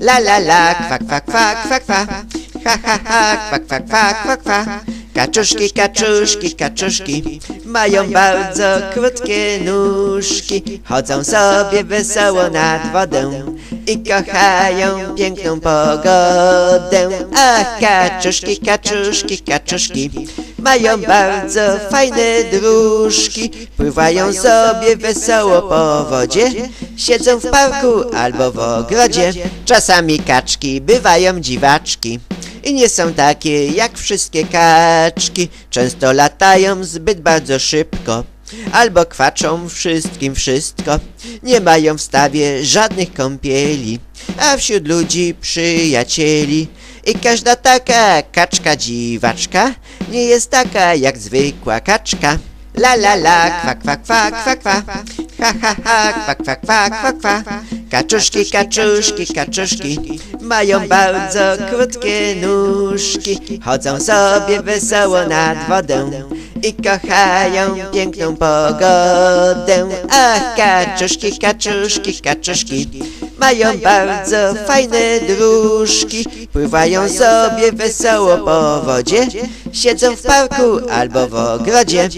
La la la, kwa kwa kwa kwa kwa. Ha ha ha, kwa kwa kwa kwa kwa. Kaczuszki, kaczuszki, kaczuszki mają bardzo krótkie nóżki. Chodzą sobie wesoło nad wodę i kochają piękną pogodę. Ach, kaczuszki, kaczuszki, kaczuszki mają bardzo fajne dróżki. Pływają sobie wesoło po wodzie, siedzą w parku albo w ogrodzie. Czasami kaczki bywają dziwaczki. I nie są takie jak wszystkie kaczki, często latają zbyt bardzo szybko. Albo kwaczą wszystkim wszystko, nie mają w stawie żadnych kąpieli, a wśród ludzi przyjacieli. I każda taka kaczka dziwaczka nie jest taka jak zwykła kaczka. La la la, kwa kwa kwa kwa kwa, ha ha ha, kwa kwa kwa kwa kwa. Kaczuszki, kaczuszki, kaczuszki mają bardzo krótkie nóżki, chodzą sobie wesoło nad wodę i kochają piękną pogodę. Ach, kaczuszki, kaczuszki, kaczuszki mają bardzo fajne dróżki, pływają sobie wesoło po wodzie, siedzą w parku albo w ogrodzie.